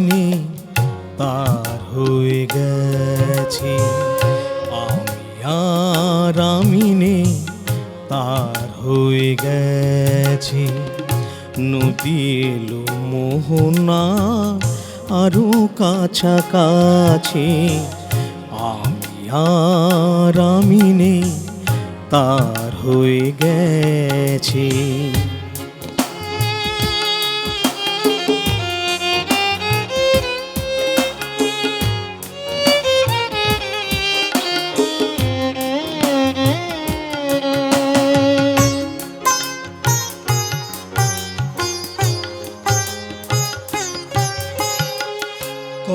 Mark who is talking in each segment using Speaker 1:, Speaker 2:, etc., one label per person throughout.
Speaker 1: নেই তার হয়ে গেছে। আমি তার হয়ে গেছে। নদী এলো মোহনা আরও কাছাকাছি। আমি আমি তার হয়ে গেছে।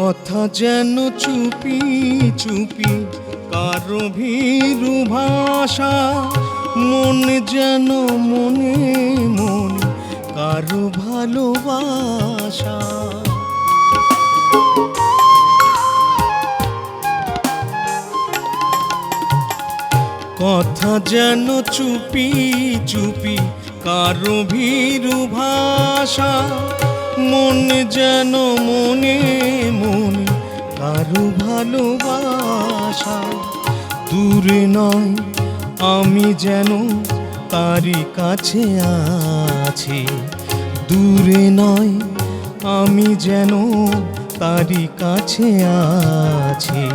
Speaker 1: কথা যেন চুপি চুপি, কারও ভীরু ভাষা, মন যেন মনে মনে, কারও ভালোবাসা। কথা যেন চুপি চুপি, কারও ভীরু ভাষা, মন যেন মনে কারও ভালোবাসা দূরে নয়, আমি যেন তারই কাছে আছি। দূরে নয়, আমি যেন তারই কাছে আছি।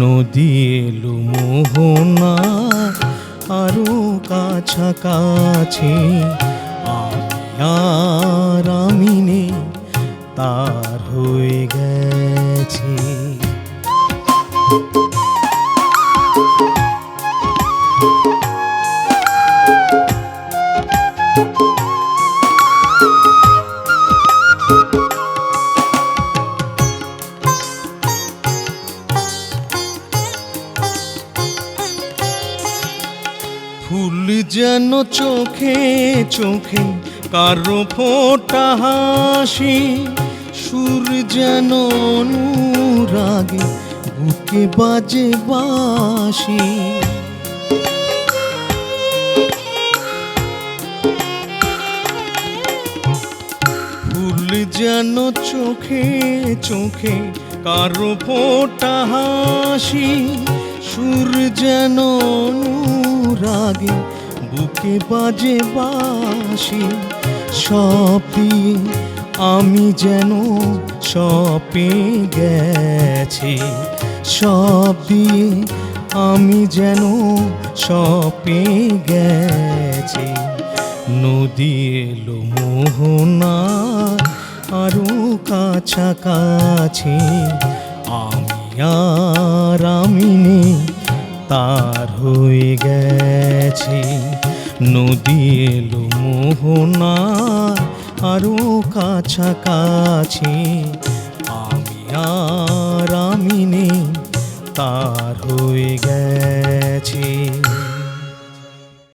Speaker 1: নদী এলো মোহনা আরও কাছাকাছি। আর আমি নেই তার হয়ে গেছি। ফুল যেন চোখে চোখে কারও ফোটা হাসি, সুর যেন অনুরাগে, বুকে বাজে বাসি ফুল যেন চোখে চোখে কারও ফোটা হাসি, সুর যেন অনুরাগে, বুকে বাজে বাসি দিয়ে আমি যেন সপে গেছি। দিয়ে আমি যেন সপে গেছি। নদী এলো মোহনা আরও কাছাকাছি। আমি আর আমি নেই তার হয়ে গেছে। নদী এলো মোহনা আরও কাছাকাছি। আমি আর আমি নেই তার হয়ে গেছে